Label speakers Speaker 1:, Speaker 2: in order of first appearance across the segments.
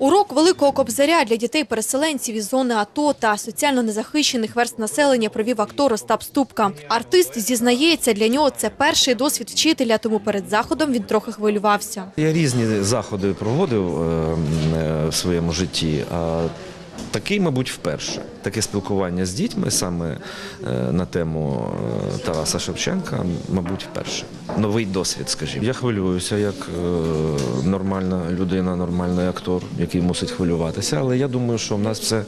Speaker 1: Урок великого кобзаря для дітей-переселенців із зони АТО та соціально незахищених верст населення провів актор Остап Ступка. Артист зізнається, для нього це перший досвід вчителя, тому перед заходом він трохи хвилювався.
Speaker 2: Я різні заходи проводив е, е, в своєму житті. Такий, мабуть, вперше. Таке спілкування з дітьми саме е, на тему е, Тараса Шевченка, мабуть, вперше. Новий досвід, скажімо. Я хвилююся як е, нормальна людина, нормальний актор, який мусить хвилюватися. Але я думаю, що в нас все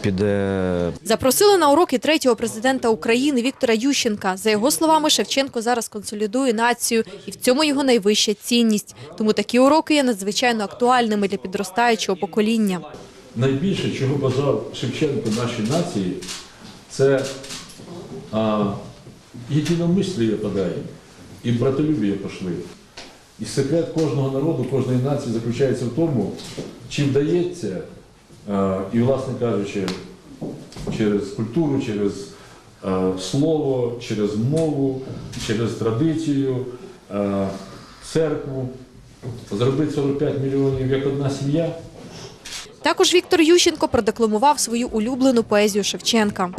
Speaker 2: піде
Speaker 1: Запросили на уроки третього президента України Віктора Ющенка. За його словами, Шевченко зараз консолідує націю, і в цьому його найвища цінність. Тому такі уроки є надзвичайно актуальними для підростаючого покоління.
Speaker 3: Найбільше, чого бажав Шевченко нашій нації, це а, єдиномисліє подай і братолюбіє пошли. І секрет кожного народу, кожної нації заключається в тому, чи вдається, а, і, власне кажучи, через культуру, через а, слово, через мову, через традицію, а, церкву, зробити 45 мільйонів як одна сім'я.
Speaker 1: Також Віктор Ющенко продекламував свою улюблену поезію Шевченка.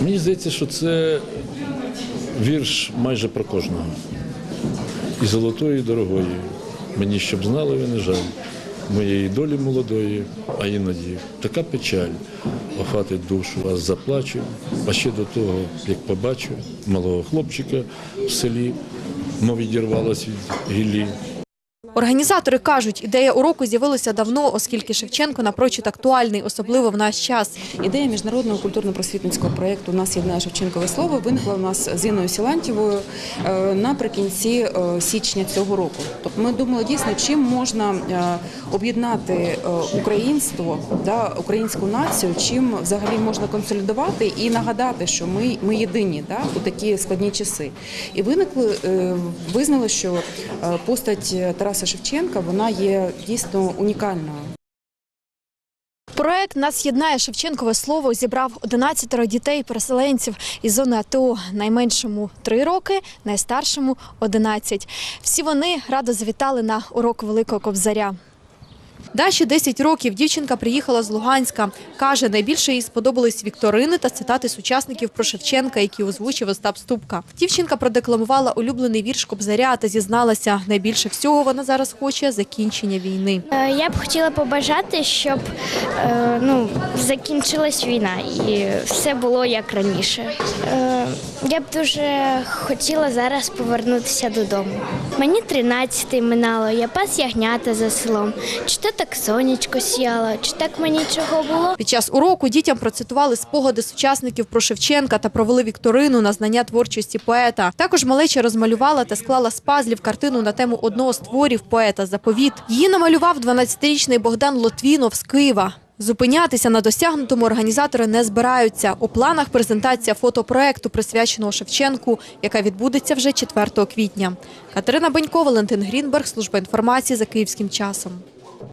Speaker 3: Мені здається, що це вірш майже про кожного. І золотої, і дорогої. Мені щоб знали ви не жаль моєї долі молодої, а іноді така печаль охватить душу, аж заплачу, а ще до того, як побачу малого хлопчика в селі, мов відірвалась від гіллі.
Speaker 1: Організатори кажуть, ідея уроку з'явилася давно, оскільки Шевченко напрочуд актуальний, особливо в наш час.
Speaker 4: Ідея міжнародного культурно-просвітницького проєкту «Нас єднає Шевченкове слово виникла у нас з Інною Сілантєвою е, наприкінці е, січня цього року. Тобто ми думали дійсно, чим можна е, об'єднати українство, да, українську націю, чим взагалі можна консолідувати і нагадати, що ми, ми єдині да, у такі складні часи. І виникли, визнали, що постать Тараса Шевченка вона є дійсно унікальною.
Speaker 1: Проект «Нас єднає Шевченкове слово зібрав 11 дітей-переселенців із зони АТО. Найменшому 3 роки, найстаршому 11. Всі вони радо завітали на урок Великого Кобзаря. Даші 10 років. Дівчинка приїхала з Луганська. Каже, найбільше їй сподобались вікторини та цитати сучасників про Шевченка, які озвучив Остап Ступка. Дівчинка продекламувала улюблений вірш Кобзаря та зізналася, найбільше всього вона зараз хоче закінчення війни.
Speaker 5: Е, Я б хотіла побажати, щоб е, ну, закінчилась війна і все було як раніше. Е, Я б дуже хотіла зараз повернутися додому. Мені 13 минало, я пас ягнята за селом. То так сонечко сіяло, чи так мені чого було?
Speaker 1: Під час уроку дітям процитували спогади сучасників про Шевченка та провели вікторину на знання творчості поета. Також малеча розмалювала та склала з пазлів картину на тему одного з творів поета «Заповіт». Її намалював 12-річний Богдан Лотвінов з Києва. Зупинятися на досягнутому організатори не збираються. У планах презентація фотопроекту, присвяченого Шевченку, яка відбудеться вже 4 квітня. Катерина Бенько, Валентин Грінберг, служба інформації за київським часом.